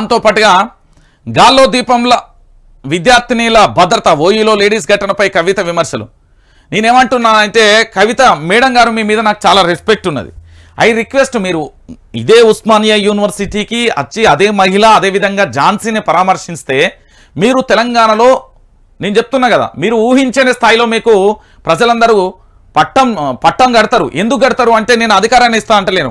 దాంతోపాటుగా గాల్లో దీపంల విద్యార్థినిల భద్రత ఓయిలో లేడీస్ ఘటనపై కవిత విమర్శలు. నేనేమంటున్నానంటే కవిత మేడం గారు మీ మీద నాకు చాలా రెస్పెక్ట్ ఉన్నది. ఐ రిక్వెస్ట్ మీరు ఇదే ఉస్మానియా యూనివర్సిటీకి వచ్చి అదే మహిళ అదేవిధంగా ఝాన్సీని పరామర్శిస్తే మీరు తెలంగాణలో నేను చెప్తున్నా కదా మీరు ఊహించని స్థాయిలో మీకు ప్రజలందరూ పట్టం పట్టం కడతారు. ఎందుకు కడతారు అంటే నేను అధికారాన్ని ఇస్తా అంటలేను.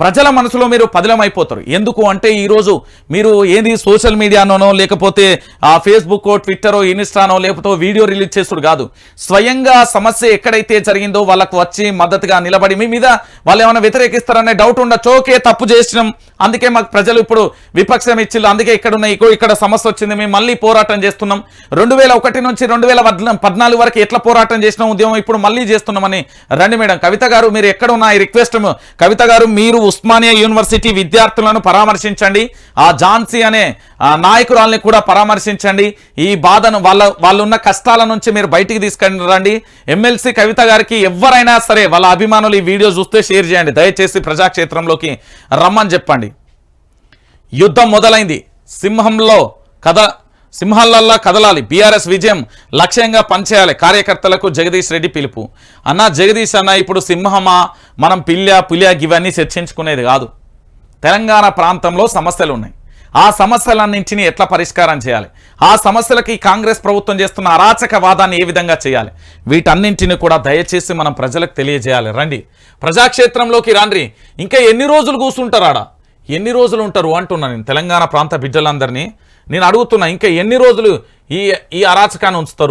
ప్రజల మనసులో మీరు పదిలం అయిపోతారు ఎందుకు అంటే ఈరోజు మీరు ఏది సోషల్ మీడియానోనో లేకపోతే ఆ ఫేస్బుక్ ట్విట్టరో ఇన్స్టానో లేకపోతే వీడియో రిలీజ్ చేస్తుడు కాదు. స్వయంగా సమస్య ఎక్కడైతే జరిగిందో వాళ్ళకు వచ్చి మద్దతుగా నిలబడి మీ మీద వాళ్ళు ఏమైనా వ్యతిరేకిస్తారనే డౌట్ ఉండొచ్చు. ఓకే తప్పు చేసినాం. అందుకే మాకు ప్రజలు ఇప్పుడు విపక్షం ఇచ్చిళ్ళు. అందుకే ఇక్కడ ఉన్న ఇక్కడ సమస్య వచ్చింది. మేము మళ్ళీ పోరాటం చేస్తున్నాం. రెండు వేల ఒకటి నుంచి రెండు వేల పద్నాలుగు వరకు ఎట్లా పోరాటం చేసినాం? ఉద్యమం ఇప్పుడు మళ్ళీ చేస్తున్నామని రండి మేడం. కవిత గారు మీరు ఎక్కడ ఉన్న ఈ రిక్వెస్ట్ కవిత గారు మీరు ఉస్మానియా యూనివర్సిటీ విద్యార్థులను పరామర్శించండి. ఆ ఝాన్సీ అనే నాయకురాల్ని కూడా పరామర్శించండి. ఈ బాధను వాళ్ళ వాళ్ళున్న కష్టాల నుంచి మీరు బయటికి తీసుకొని రండి. ఎమ్మెల్సీ కవిత గారికి ఎవరైనా సరే వాళ్ళ అభిమానులు ఈ వీడియో చూస్తే షేర్ చేయండి. దయచేసి ప్రజాక్షేత్రంలోకి రమ్మని చెప్పండి. యుద్ధం మొదలైంది. సింహంలో కథ సింహాలల్లా కదలాలి. బీఆర్ఎస్ విజయం లక్ష్యంగా పనిచేయాలి. కార్యకర్తలకు జగదీష్ రెడ్డి పిలుపు. అన్న జగదీష్ అన్న ఇప్పుడు సింహమా మనం పిల్లా పులియా ఇవన్నీ చర్చించుకునేది కాదు. తెలంగాణ ప్రాంతంలో సమస్యలు ఉన్నాయి ఆ సమస్యలన్నింటినీ ఎట్లా పరిష్కారం చేయాలి? ఆ సమస్యలకి కాంగ్రెస్ ప్రభుత్వం చేస్తున్న అరాచకవాదాన్ని ఏ విధంగా చేయాలి? వీటన్నింటిని కూడా దయచేసి మనం ప్రజలకు తెలియజేయాలి. రండి. ప్రజాక్షేత్రంలోకి రండి ఇంకా ఎన్ని రోజులు కూర్చుంటారు ఆడ? ఎన్ని రోజులు ఉంటారు అంటున్నా నేను. తెలంగాణ ప్రాంత బిడ్డలందరినీ నేను అడుగుతున్నా ఇంకా ఎన్ని రోజులు ఈ ఈ అరాచకాన్ని ఉంచుతారు?